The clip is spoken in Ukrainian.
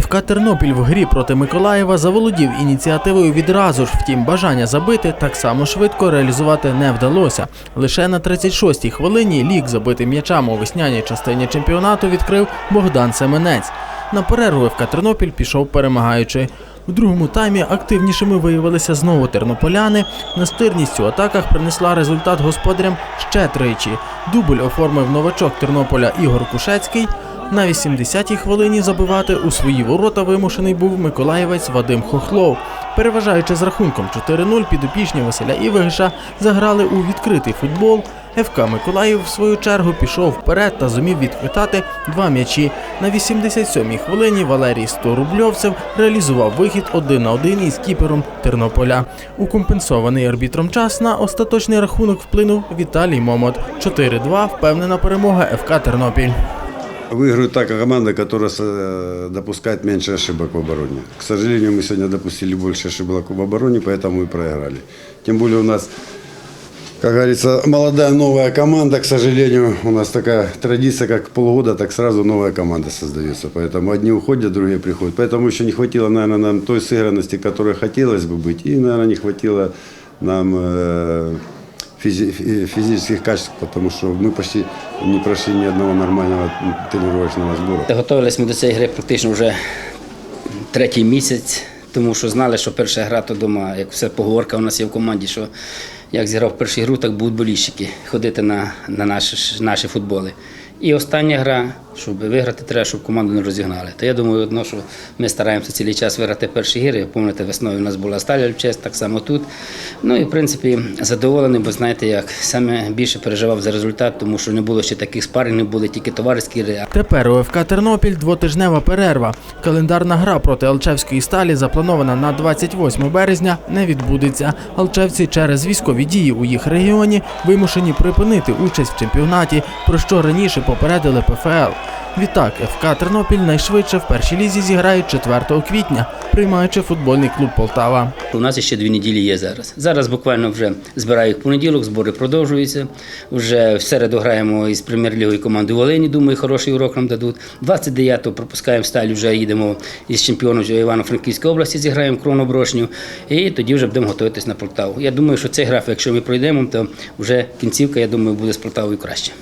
ФК Тернопіль в грі проти Миколаєва заволодів ініціативою відразу ж, втім бажання забити так само швидко реалізувати не вдалося. Лише на 36-й хвилині лік забитим м'ячам у весняній частині чемпіонату відкрив Богдан Семенець. На перерву ФК Тернопіль пішов перемагаючи. У другому таймі активнішими виявилися знову тернополяни. Настирність у атаках принесла результат господарям ще тричі. Дубль оформив новачок Тернополя Ігор Кушецький. На 80-й хвилині забивати у свої ворота вимушений був миколаєвець Вадим Хохлов. Переважаючи з рахунком 4-0, підопічні Василя Івегиша заграли у відкритий футбол. ФК Миколаїв, в свою чергу, пішов вперед та зумів відхвитати два м'ячі. На 87-й хвилині Валерій Сторубльовцев реалізував вихід один на один із кіпером Тернополя. У компенсований арбітром час на остаточний рахунок вплинув Віталій Момот. 4-2 впевнена перемога ФК Тернопіль. Выигрывает та команда, которая э, допускает меньше ошибок в обороне. К сожалению, мы сегодня допустили больше ошибок в обороне, поэтому и проиграли. Тем более у нас, как говорится, молодая новая команда, к сожалению, у нас такая традиция, как полгода, так сразу новая команда создается. Поэтому одни уходят, другие приходят. Поэтому еще не хватило, наверное, нам той сыгранности, которой хотелось бы быть. И, наверное, не хватило нам э, физи- фи- физических качеств, потому что мы почти не прошли ни одного нормального тренировочного сбора. Готувалися ми до цієї гри практично вже третій місяць, тому що знали, що перша гра то вдома, як все поговорка у нас є в команді, що як зіграв першу гру, так будуть болільщики ходити на, на наші, наші футболи. І остання гра, щоб виграти, треба, щоб команду не розігнали. То я думаю, одно, що ми стараємося цілий час виграти перші гри. Пам'ятаєте, весною у нас була сталь честь, так само тут. Ну і в принципі задоволений, бо знаєте, як саме більше переживав за результат, тому що не було ще таких спарів, були тільки товариські гри. Тепер у ФК Тернопіль двотижнева перерва. Календарна гра проти Алчевської сталі, запланована на 28 березня, не відбудеться. Алчевці через військові дії у їх регіоні вимушені припинити участь в чемпіонаті, про що раніше попередили ПФЛ. Відтак, ФК Тернопіль найшвидше в першій лізі зіграє 4 квітня, приймаючи футбольний клуб Полтава. У нас ще дві неділі є зараз. Зараз буквально вже збирають понеділок, збори продовжуються. Вже в середу граємо із прем'єр-лігою командою Волині. Думаю, хороший урок нам дадуть. 29-го пропускаємо сталь, вже їдемо із чемпіоном Івано-Франківської області, зіграємо Кроноброшню. І тоді вже будемо готуватись на Полтаву. Я думаю, що цей графік, якщо ми пройдемо, то вже кінцівка, я думаю, буде з Полтавою краще.